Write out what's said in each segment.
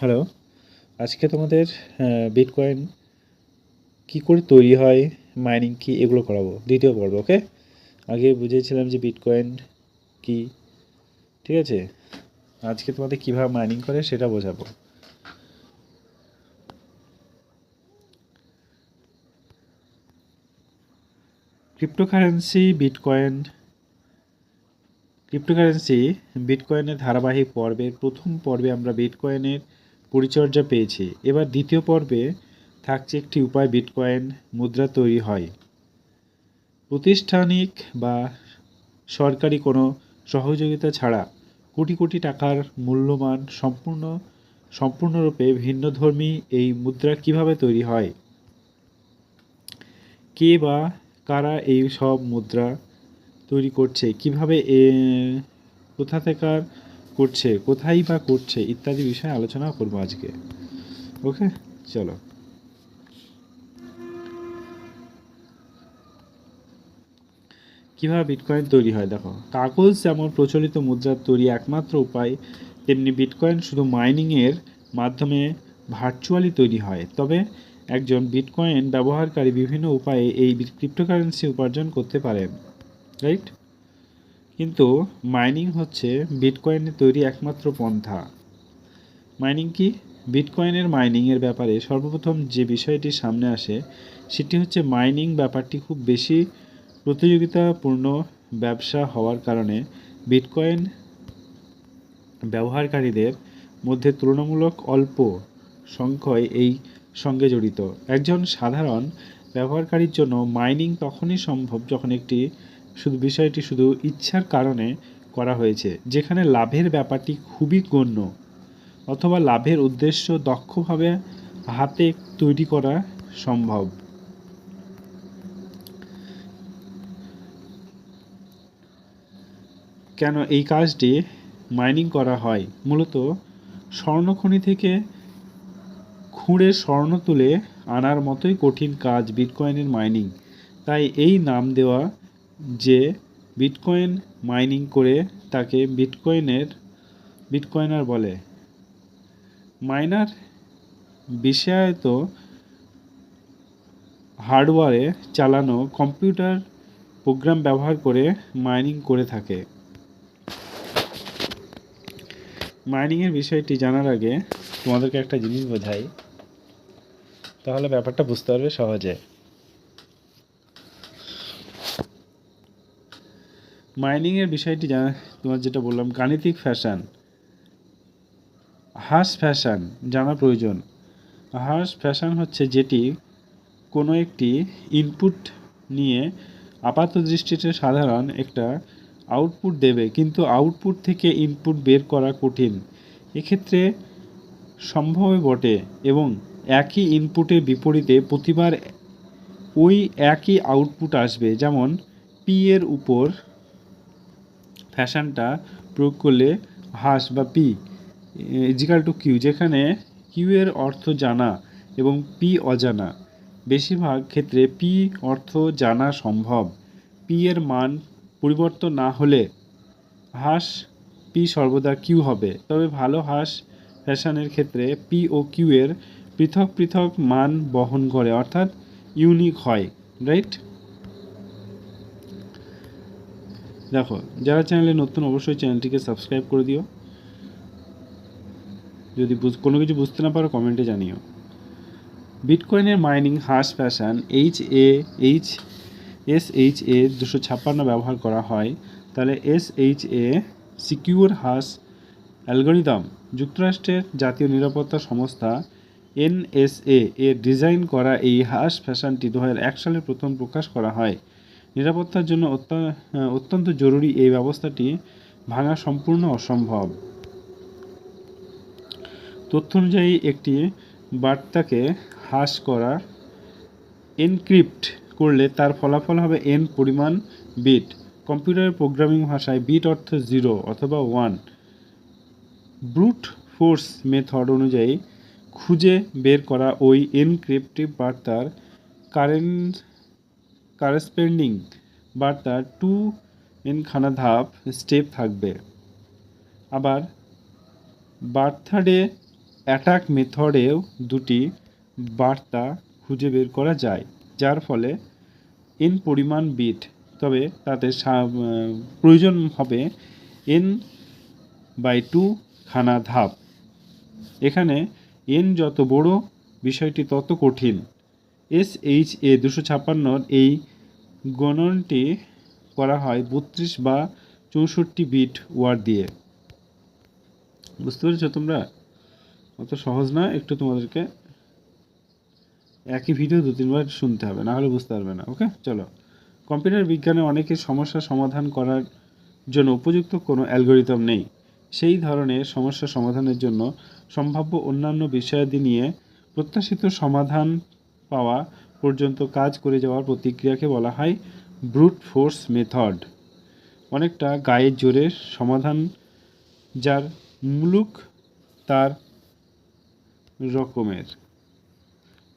Hello আজকে তোমাদের bitcoin কি করে তৈরি হয় মাইনিং কি, এগুলো করাবো। দ্বিতীয় পর্ব ওকে আগে বুঝিয়েছিলাম যে বিটকয়েন কি, ঠিক আছে? আজকে তোমাদের কীভাবে মাইনিং করে সেটা বোঝাবো। ক্রিপ্টোকারেন্সি বিটকয়েন ক্রিপ্টোকারেন্সি বিটকয়েনের ধারাবাহিক পর্বের প্রথম পর্বে আমরা বিটকয়েনের পরিচর্যা পেয়েছে। এবার দ্বিতীয় পর্বে থাকছে একটি উপায় বিটকয়েন মুদ্রা তৈরি হয়। প্রতিষ্ঠানিক বা সরকারি কোনো সহযোগিতা ছাড়া কোটি কোটি টাকার মূল্যমান সম্পূর্ণ, সম্পূর্ণরূপে ভিন্নধর্মী এই মুদ্রা কীভাবে তৈরি হয়? কে বা কারা এই সব মুদ্রা তৈরি করছে? কীভাবে কোথা থেকে করছে, কোথায় বা করছে, ইত্যাদি বিষয়ে আলোচনা করব আজকে। ওকে? চলো। কীভাবে বিটকয়েন তৈরি হয়? দেখো, কাগজ যেমন প্রচলিত মুদ্রার তৈরি একমাত্র উপায়, তেমনি বিটকয়েন শুধু মাইনিংয়ের মাধ্যমে ভার্চুয়ালি তৈরি হয়। তবে একজন বিটকয়েন ব্যবহারকারী বিভিন্ন উপায়ে এই ক্রিপ্টোকারেন্সি উপার্জন করতে পারেন রাইট? কিন্তু মাইনিং হচ্ছে বিটকয়েনের তৈরি একমাত্র পন্থা। মাইনিং কি? বিটকয়েনের মাইনিংয়ের ব্যাপারে সর্বপ্রথম যে বিষয়টি সামনে আসে, সেটি হচ্ছে মাইনিং ব্যাপারটি খুব বেশি প্রতিযোগিতাপূর্ণ ব্যবসা হওয়ার কারণে বিটকয়েন ব্যবহারকারীদের মধ্যে তুলনামূলক অল্প সংখ্যয় এই সঙ্গে জড়িত। একজন সাধারণ ব্যবহারকারীর জন্য মাইনিং তখনই সম্ভব যখন একটি শুধু বিষয়টি শুধু ইচ্ছার কারণে করা হয়েছে, যেখানে লাভের ব্যাপারটি খুবই গণ্য। অথবা লাভের উদ্দেশ্য দক্ষভাবে হাতে তৈরি করা সম্ভব। কেন এই কাজটি মাইনিং করা হয়? মূলত স্বর্ণখনি থেকে খুঁড়ে স্বর্ণ তুলে আনার মতোই কঠিন কাজ বিটকয়েনের মাইনিং। তাই এই নাম দেওয়া যে বিটকয়েন মাইনিং করে তাকে বিটকয়েনের বিটকয়েনার বলে। মাইনার বিষয়ায়ত হার্ডওয়্যারে চালানো কম্পিউটার প্রোগ্রাম ব্যবহার করে মাইনিং করে থাকে। মাইনিংয়ের বিষয়টি জানার আগে তোমাদেরকে একটা জিনিস বোঝাই। তাহলে ব্যাপারটা বুঝতে পারবে সহজে। মাইনিংয়ের বিষয়টি জানা, তোমার যেটা বললাম, গাণিতিক ফ্যাশন হাস ফ্যাশন জানা প্রয়োজন। হাস ফ্যাশন হচ্ছে যেটি কোনো একটি ইনপুট নিয়ে আপাত দৃষ্টিতে সাধারণ একটা আউটপুট দেবে, কিন্তু আউটপুট থেকে ইনপুট বের করা কঠিন। এক্ষেত্রে সম্ভব বটে এবং একই ইনপুটের বিপরীতে প্রতিবার ওই একই আউটপুট আসবে। যেমন পি এর উপর ফ্যাশনটা প্রয়োগ করলে হাস বা P is equal to Q যেখানে কিউ এর অর্থ জানা এবং পি অজানা। বেশিরভাগ ক্ষেত্রে পি অর্থ জানা সম্ভব। পি এর মান পরিবর্তন না হলে হাস পি সর্বদা কিউ হবে। তবে ভালো হাস ফ্যাশনের ক্ষেত্রে পি ও কিউ এর পৃথক পৃথক মান বহন করে, অর্থাৎ ইউনিক হয় রাইট দেখো, যারা চ্যানেলে নতুন, অবশ্যই চ্যানেলটিকে সাবস্ক্রাইব করে দিও। যদি কোনো কিছু বুঝতে না পারো কমেন্টে জানিও। বিটকয়েনের mining hash function H A H S H A দুশো ছাপ্পান্ন ব্যবহার করা হয়। তাহলে S H A secure hash algorithm যুক্তরাষ্ট্রের জাতীয় নিরাপত্তা সংস্থা এনএসএ এর ডিজাইন করা এই হাস ফ্যাশনটি দু সালে প্রথম প্রকাশ করা হয়। নিরাপত্তার জন্য অত্যন্ত জরুরি এই ব্যবস্থাটি ভাঙা সম্পূর্ণ অসম্ভব। তথ্য অনুযায়ী একটি বার্তাকে হ্রাস করা, এনক্রিপ্ট করলে তার ফলাফল হবে এন পরিমাণ বিট কম্পিউটারের প্রোগ্রামিং ভাষায় বিট অর্থ জিরো অথবা ওয়ান ব্রুট ফোর্স মেথড অনুযায়ী খুঁজে বের করা ওই এনক্রিপ্টিভ বার্তার কারেন্ট কারেসপেন্ডিং বার্তার টু এনখানা ধাপ স্টেপ থাকবে। আবার বার্থাডে অ্যাটাক মেথডেও দুটি বার্তা খুঁজে বের করা যায়, যার ফলে এন পরিমাণ বিট তবে তাতে প্রয়োজন হবে এন বাই টু খানা ধাপ এখানে এন যত বড়, বিষয়টি তত কঠিন। এস এইচ এ দুশো ছাপ্পান্নর এই গণনটি করা হয় বত্রিশ বা চৌষট্টি বিট ওয়ার্ড দিয়ে। বুঝতে পেরেছ তোমরা? অত সহজ না, একটু তোমাদেরকে একই ভিডিও দু তিনবার শুনতে হবে, না হলে বুঝতে পারবে না, ওকে? চলো। কম্পিউটার বিজ্ঞানে অনেকের সমস্যা সমাধান করার জন্য উপযুক্ত কোনো অ্যালগোরিদম নেই। সেই ধরনের সমস্যা সমাধানের জন্য সম্ভাব্য অন্যান্য বিষয়াদি নিয়ে প্রত্যাশিত সমাধান পাওয়া পর্যন্ত কাজ করে যাওয়ার প্রতিক্রিয়াকে বলা হয় ব্রুট ফোর্স মেথড অনেকটা গায়ের জোরের সমাধান যার মুলুক তার রকমের।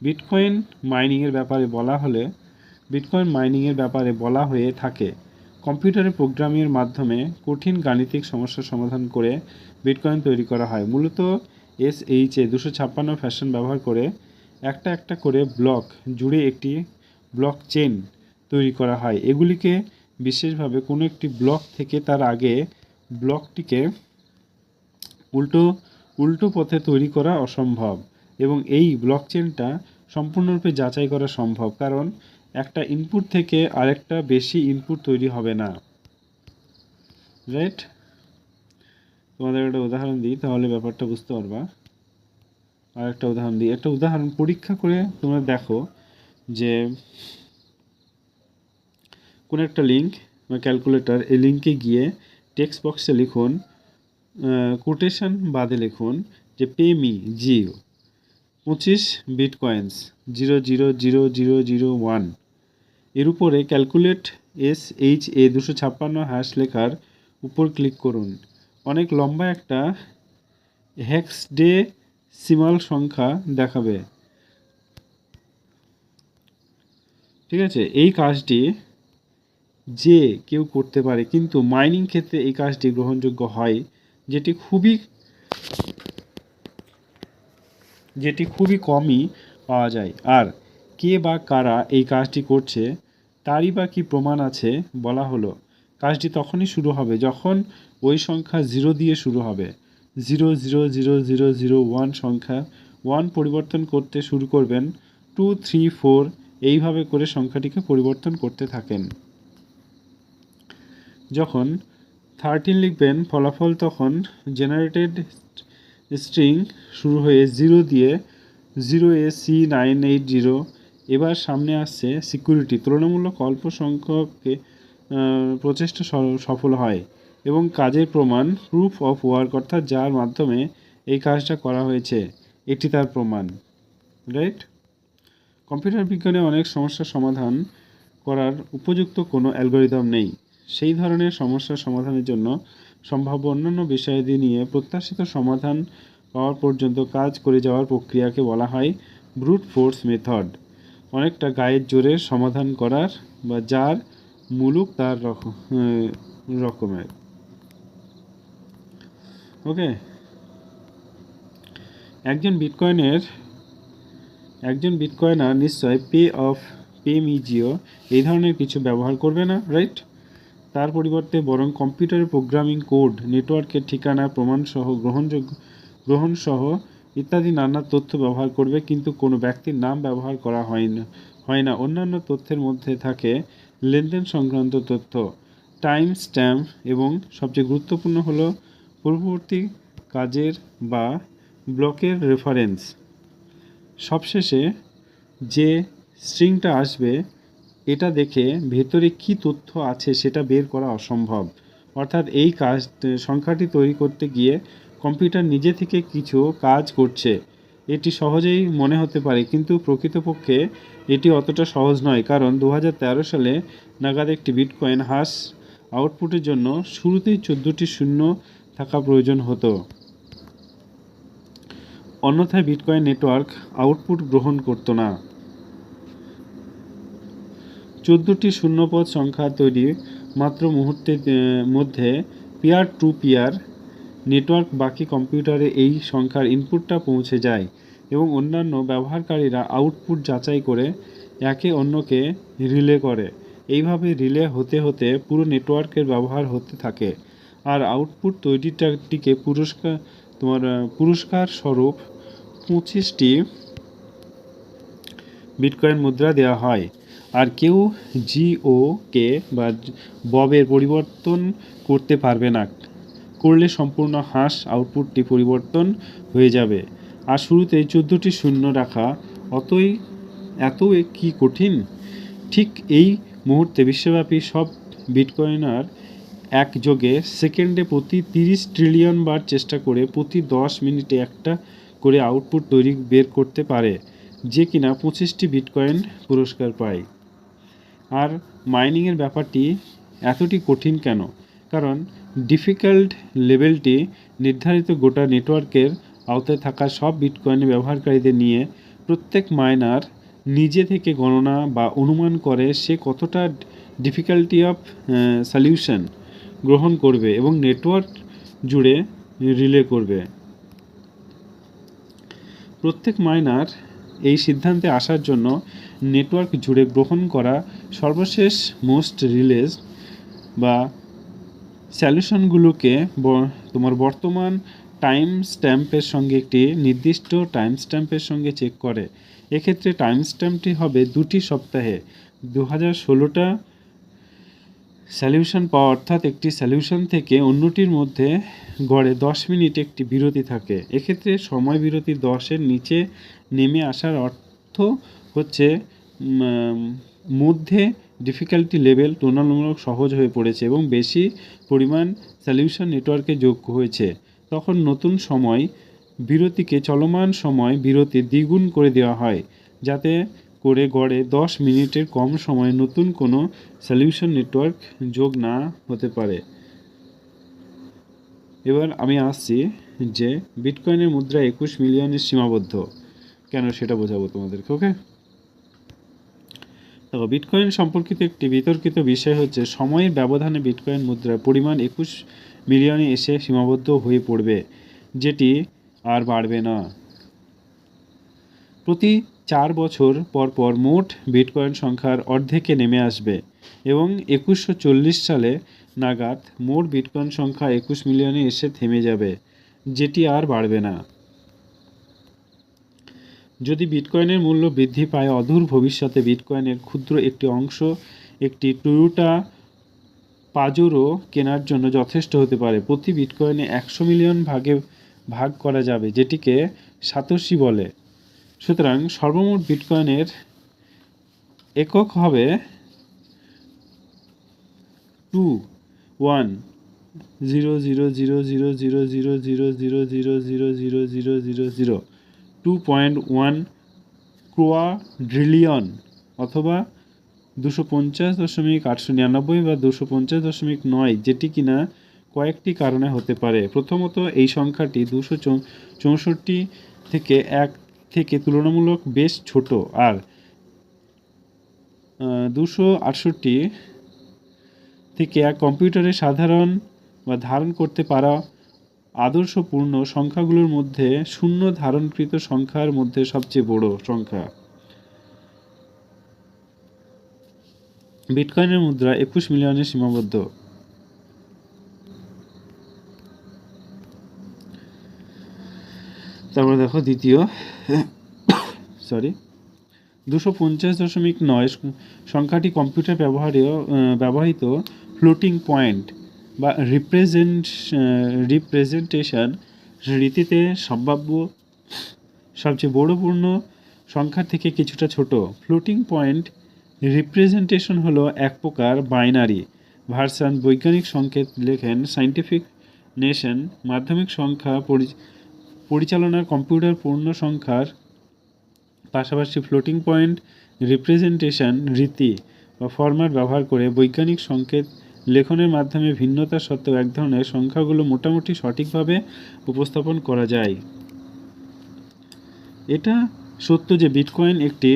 বিটকয়েন মাইনিংয়ের ব্যাপারে বলা হলে বিটকয়েন মাইনিংয়ের ব্যাপারে বলা হয়ে থাকে। কম্পিউটারে প্রোগ্রামিংয়ের মাধ্যমে কঠিন গাণিতিক সমস্যা সমাধান করে বিটকয়েন তৈরি করা হয়। মূলত এস এইচ এ দুশো ছাপ্পান্ন ফ্যাশন ব্যবহার করে একটা একটা করে ব্লক জুড়ে একটি ব্লক চেন তৈরি করা হয়। এগুলিকে বিশেষভাবে কোনো একটি ব্লক থেকে তার আগে ব্লকটিকে উল্টো উল্টো পথে তৈরি করা অসম্ভব এবং এই ব্লক চেনটা সম্পূর্ণরূপে যাচাই করা সম্ভব কারণ একটা ইনপুট থেকে আরেকটা বেশি ইনপুট তৈরি হবে না। রাইট? তোমাদের একটা উদাহরণ দিই, তাহলে ব্যাপারটা বুঝতে পারবা। আর একটা উদাহরণ দিই। একটা উদাহরণ, পরীক্ষা করে তোমরা দেখো যে কোনো একটা লিঙ্ক বা ক্যালকুলেটর এই লিঙ্কে গিয়ে টেক্সট বক্সে লিখুন কোটেশন বাদে লিখুন যে পে মি জিও পঁচিশ bitcoins zero zero zero zero zero ওয়ানের উপরে ক্যালকুলেট এস এইচ এ দুশো ছাপ্পান্ন হ্যাশ লেখার উপর ক্লিক করুন। অনেক লম্বা একটা হ্যাক্স ডে সিমাল সংখ্যা দেখাবে। ঠিক আছে, এই কাজটি যে কেউ করতে পারে, কিন্তু মাইনিং ক্ষেত্রে এই কাজটি গ্রহণযোগ্য হয়, যেটি খুবই যেটি খুবই কমই পাওয়া যায়। আর কে বা কারা এই কাজটি করছে, তারই বা কী প্রমাণ আছে বলা হলো। কাজটি তখনই শুরু হবে যখন ওই সংখ্যা জিরো দিয়ে শুরু হবে। Zero zero zero zero zero one সংখ্যা ওয়ান পরিবর্তন করতে শুরু করবেন। টু থ্রি ফোর এইভাবে করে সংখ্যাটিকে পরিবর্তন করতে থাকেন। যখন থার্টিন লিখবেন, ফলাফল তখন জেনারেটেড স্ট্রিং শুরু হয়ে জিরো দিয়ে zero A C nine eight zero এবার সামনে আসছে সিকিউরিটি তুলনামূলক অল্প সংখ্যককে প্রচেষ্টা সফল হয়। এবং কাজের প্রমাণ প্রুফ অফ ওয়ার্ক অর্থাৎ যার মাধ্যমে এই কাজটা করা হয়েছে, এটি তার প্রমাণ। রাইট কম্পিউটার বিজ্ঞানে অনেক সমস্যার সমাধান করার উপযুক্ত কোনো অ্যালগোরিদম নেই। সেই ধরনের সমস্যার সমাধানের জন্য সম্ভাব্য অন্যান্য বিষয়াদি নিয়ে প্রত্যাশিত সমাধান পাওয়ার পর্যন্ত কাজ করে যাওয়ার প্রক্রিয়াকে বলা হয় ব্রুট ফোর্স মেথড অনেকটা গায়ের জোরে সমাধান করার বা যার মুলুক তার রকম রকমের। ওকে। একজন বিটকয়েনের, একজন বিটকয়েনার নিশ্চয় পে অফ পে মিজিও এই ধরনের কিছু ব্যবহার করবে না রাইট তার পরিবর্তে বরং কম্পিউটারে প্রোগ্রামিং কোড, নেটওয়ার্কের ঠিকানা, প্রমাণসহ গ্রহণযোগ্য গ্রহণসহ ইত্যাদি নানা তথ্য ব্যবহার করবে, কিন্তু কোনো ব্যক্তির নাম ব্যবহার করা হয় না হয় না। অন্যান্য তথ্যের মধ্যে থাকে লেনদেন সংক্রান্ত তথ্য, টাইম স্ট্যাম্প এবং সবচেয়ে গুরুত্বপূর্ণ হলো পূর্ববর্তী কাজের বা ব্লকের রেফারেন্স সবশেষে যে স্ট্রিংটা আসবে, এটা দেখে ভেতরে কি তথ্য আছে সেটা বের করা অসম্ভব। অর্থাৎ এই কাজ, সংখ্যাটি তৈরি করতে গিয়ে কম্পিউটার নিজে থেকে কিছু কাজ করছে। এটি সহজেই মনে হতে পারে, কিন্তু প্রকৃতপক্ষে এটি অতটা সহজ নয়, কারণ দু হাজার তেরো সালে নাগাদ একটি বিটকয়েন হাস আউটপুটের জন্য শুরুতেই চোদ্দোটি শূন্য থাকা প্রয়োজন হতো। অন্যথায় বিটকয়েন নেটওয়ার্ক আউটপুট গ্রহণ করতো না। চোদ্দোটি শূন্যপদ সংখ্যা তৈরি মাত্র মুহূর্তের মধ্যে পিয়ার টু পিয়ার নেটওয়ার্ক বাকি কম্পিউটারে এই সংখ্যার ইনপুটটা পৌঁছে যায় এবং অন্যান্য ব্যবহারকারীরা আউটপুট যাচাই করে একে অন্যকে রিলে করে। এইভাবে রিলে হতে হতে পুরো নেটওয়ার্কের ব্যবহার হতে থাকে। আর আউটপুট তৈরিটাটিকে পুরস্কার, তোমার পুরস্কার স্বরূপ পঁচিশটি বিটকয়েন মুদ্রা দেওয়া হয়। আর কেউ জিও কে বা ববের পরিবর্তন করতে পারবে না। করলে সম্পূর্ণ হাঁস আউটপুটটি পরিবর্তন হয়ে যাবে। আর শুরুতে চোদ্দোটি শূন্য রাখা, অতই এত কি কঠিন? ঠিক এই মুহূর্তে বিশ্বব্যাপী সব বিটকয়েনার একযোগে সেকেন্ডে প্রতি তিরিশ ট্রিলিয়ন বার চেষ্টা করে প্রতি দশ মিনিটে একটা করে আউটপুট তৈরি বের করতে পারে, যে কিনা পঁচিশটি বিটকয়েন পুরস্কার পায়। আর মাইনিংয়ের ব্যাপারটি এতটি কঠিন কেন? কারণ ডিফিকাল্ট লেভেলটি নির্ধারিত গোটা নেটওয়ার্কের আওতায় থাকা সব বিটকয়েন ব্যবহারকারীদের নিয়ে প্রত্যেক মাইনার নিজে থেকে গণনা বা অনুমান করে সে কতটা ডিফিকাল্টি অফ সলিউশন গ্রহণ করবে এবং নেটওয়ার্ক জুড়ে রিলে করবে। প্রত্যেক মাইনার এই সিদ্ধান্তে আসার জন্য নেটওয়ার্ক জুড়ে গ্রহণ করা সর্বশেষ মোস্ট রিলেজ বা সলিউশনগুলোকে ব- তোমার বর্তমান টাইম স্ট্যাম্পের সঙ্গে একটি নির্দিষ্ট টাইম স্ট্যাম্পের সঙ্গে চেক করে। এক্ষেত্রে টাইম স্ট্যাম্পটি হবে দুটি সপ্তাহে। দু হাজার ষোলোটা সলিউশন পাওয়া অর্থাৎ একটি সলিউশন থেকে অন্যটির মধ্যে গড়ে দশ মিনিট একটি বিরতি থাকে। এক্ষেত্রে সময় বিরতি দশের নিচে নেমে আসার অর্থ হচ্ছে মধ্যে ডিফিকাল্টি লেভেল তুলনামূলক সহজ হয়ে পড়েছে এবং বেশি পরিমাণ সলিউশন নেটওয়ার্কে যোগ হয়েছে। তখন নতুন সময় বিরতিকে চলমান সময় বিরতি দ্বিগুণ করে দেওয়া হয়, যাতে করে গড়ে দশ মিনিটের কম সময়ে নতুন কোনো সলিউশন নেটওয়ার্ক যোগ না হতে পারে। এবার আমি আসছি যে বিটকয়েনের মুদ্রা একুশ মিলিয়নের সীমাবদ্ধ। কেন সেটা বোঝাবো তোমাদেরকে ওকে দেখো বিটকয়েন সম্পর্কিত একটি বিতর্কিত বিষয় হচ্ছে, সময়ের ব্যবধানে বিটকয়েন মুদ্রার পরিমাণ একুশ মিলিয়নে এসে সীমাবদ্ধ হয়ে পড়বে, যেটি আর বাড়বে না। প্রতি চার বছর পর পর মোট বিটকয়েন সংখ্যার অর্ধেকে নেমে আসবে এবং একুশশো সালে নাগাদ মোট বিটকয়েন সংখ্যা একুশ মিলিয়নে এসে থেমে যাবে, যেটি আর বাড়বে না। যদি বিটকয়েনের মূল্য বৃদ্ধি পায়, অদূর ভবিষ্যতে বিটকয়েনের ক্ষুদ্র একটি অংশ একটি টয়োটা পাজোরো কেনার জন্য যথেষ্ট হতে পারে। প্রতি বিটকয়েনে একশো মিলিয়ন ভাগে ভাগ করা যাবে, যেটিকে সাতোশি বলে। সুতরাং সর্বমোট বিটকয়েনের একক হবে two one zero zero zero zero zero zero zero zero zero zero zero zero zero zero two point one quadrillion অথবা দুশো পঞ্চাশ দশমিক আটশো নিরানব্বই বা দুশো পঞ্চাশ দশমিক নয় যেটি কিনা কয়েকটি কারণে হতে পারে প্রথমত এই সংখ্যাটি দুশো চৌষট্টি থেকে এক থেকে তুলনামূলক বেশ ছোট। আর দুশো আটষট্টি থেকে এক কম্পিউটারে সাধারণ বা ধারণ করতে পারা আদর্শপূর্ণ সংখ্যাগুলোর মধ্যে শূন্য ধারণকৃত সংখ্যার মধ্যে সবচেয়ে বড় সংখ্যা। বিটকয়েনের মুদ্রা একুশ মিলিয়নে সীমাবদ্ধ। তারপরে দেখো দ্বিতীয় সরি দুশো পঞ্চাশ দশমিক নয় সংখ্যাটি কম্পিউটার ব্যবহারেও ব্যবহৃত ফ্লোটিং পয়েন্ট বা রিপ্রেজেন্ট রিপ্রেজেন্টেশন রীতিতে সম্ভাব্য সবচেয়ে বড় পূর্ণ সংখ্যার থেকে কিছুটা ছোট। ফ্লোটিং পয়েন্ট রিপ্রেজেন্টেশন হলো এক প্রকার বাইনারি ভার্সান বৈজ্ঞানিক সংকেত লেখেন সাইন্টিফিক নেশন মাধ্যমিক সংখ্যা পরি- পরিচালনার কম্পিউটার পূর্ণ সংখ্যার পাশাপাশি ফ্লোটিং পয়েন্ট রিপ্রেজেন্টেশন রীতি বা ফরম্যাট ব্যবহার করে বৈজ্ঞানিক সংকেত লেখনের মাধ্যমে ভিন্নতা সত্ত্বেও এক ধরনের সংখ্যাগুলো মোটামুটি সঠিকভাবে উপস্থাপন করা যায়। এটা সত্য যে বিটকয়েন একটি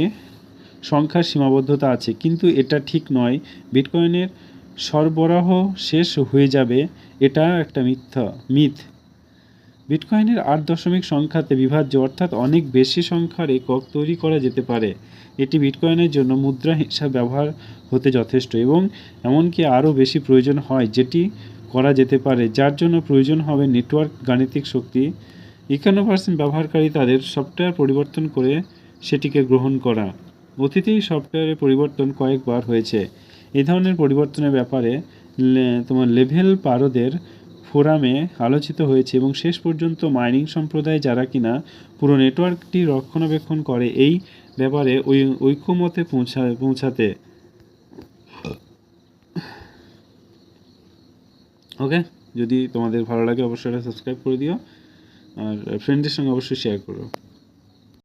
সংখ্যার সীমাবদ্ধতা আছে, কিন্তু এটা ঠিক নয়। বিটকয়েনের সরবরাহ শেষ হয়ে যাবে, এটা একটা মিথ্যা মিথ বিটকয়েনের আট দশমিক সংখ্যাতে বিভাজ্য, অর্থাৎ অনেক বেশি সংখ্যার একক তৈরি করা যেতে পারে। এটি বিটকয়েনের জন্য মুদ্রা হিসাব ব্যবহার হতে যথেষ্ট এবং এমনকি আরও বেশি প্রয়োজন হয় যেটি করা যেতে পারে, যার জন্য প্রয়োজন হবে নেটওয়ার্ক গাণিতিক শক্তি। একান্ন পার্সেন্ট ব্যবহারকারী তাদের সফটওয়্যার পরিবর্তন করে সেটিকে গ্রহণ করা। অতীতে সফটওয়্যারের পরিবর্তন কয়েকবার হয়েছে। এ ধরনের পরিবর্তনের ব্যাপারে তোমার লেভেল পারদের ফোরামে আলোচিত হয়েছে এবং শেষ পর্যন্ত মাইনিং সম্প্রদায় যারা কিনা পুরো নেটওয়ার্কটি রক্ষণাবেক্ষণ করে এই ব্যাপারে ওই ঐক্যমতে পৌঁছা, পৌঁছাতে। ওকে? যদি তোমাদের ভালো লাগে, অবশ্যই সাবস্ক্রাইব করে দিও। আর ফ্রেন্ডদের সঙ্গে অবশ্যই শেয়ার করো।